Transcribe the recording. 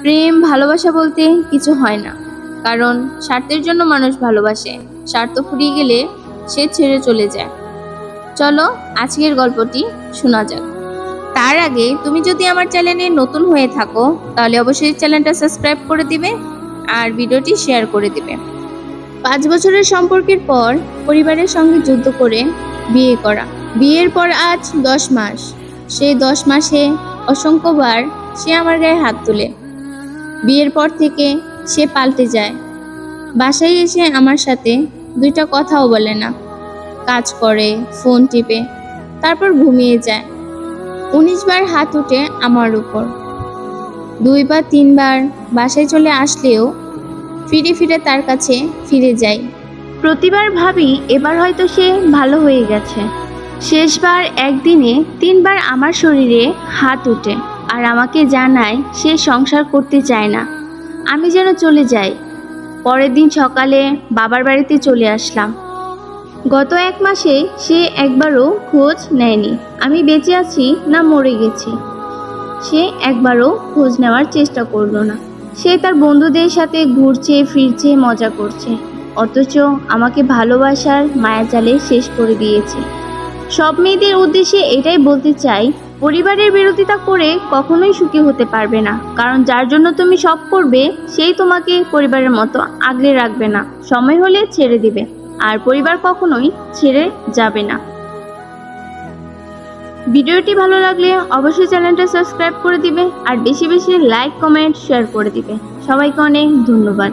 প্রেম, ভালোবাসা বলতে কিছু হয় না। কারণ স্বার্থের জন্য মানুষ ভালোবাসে। স্বার্থ ফুরিয়ে গেলে সে ছেড়ে চলে যায়। চলো আজকের গল্পটি শোনা যাক। তার আগে তুমি যদি আমার চ্যানেলে নতুন হয়ে থাকো, তাহলে অবশ্যই চ্যানেলটা সাবস্ক্রাইব করে দিবে আর ভিডিওটি শেয়ার করে দিবে। পাঁচ বছরের সম্পর্কের পর পরিবারের সঙ্গে যুদ্ধ করে বিয়ে করা। বিয়ের পর আজ দশ মাস। সেই দশ মাসে অসংখ্যবার সে আমার গায়ে হাত তোলে। বিয়ের পর থেকে সে পাল্টে যায়। বাসায় এসে আমার সাথে দুইটা কথাও বলে না। কাজ করে, ফোন টিপে, তারপর ঘুমিয়ে যায়। উনিশ বার হাত উঠে আমার উপর। দুই বা তিনবার বাসায় চলে আসলেও ফিরে ফিরে তার কাছে ফিরে যাই। প্রতিবার ভাবি এবার হয়তো সে ভালো হয়ে গেছে। শেষবার একদিনে তিনবার আমার শরীরে হাত ওঠে আর আমাকে জানায় সে সংসার করতে চায় না। আমি যেন চলে যাই। পরের দিন সকালে বাবার বাড়িতে চলে আসলাম। গত এক মাসে সে একবারও খোঁজ নেয়নি। আমি বেঁচে আছি না মরে গেছি। সে একবারও খোঁজ নেওয়ার চেষ্টা করল না। সে তার বন্ধুদের সাথে ঘুরছে, ফিরছে, মজা করছে। অথচ আমাকে ভালোবাসার মায়াজালে শেষ করে দিয়েছে। সব মেয়েদের উদ্দেশ্যে এটাই বলতে চাই পরিবারের বিরোধিতা করে কখনোই সুখী হতে পারবে না। কারণ যার জন্য তুমি সব করবে, সেই তোমাকে পরিবারের মতো আগলে রাখবে না। সময় হলে ছেড়ে দিবে, আর পরিবার কখনোই ছেড়ে যাবে না। ভিডিওটি ভালো লাগলে অবশ্যই চ্যানেলটা সাবস্ক্রাইব করে দিবে, আর বেশি বেশি লাইক, কমেন্ট, শেয়ার করে দিবে। সবাইকে অনেক ধন্যবাদ।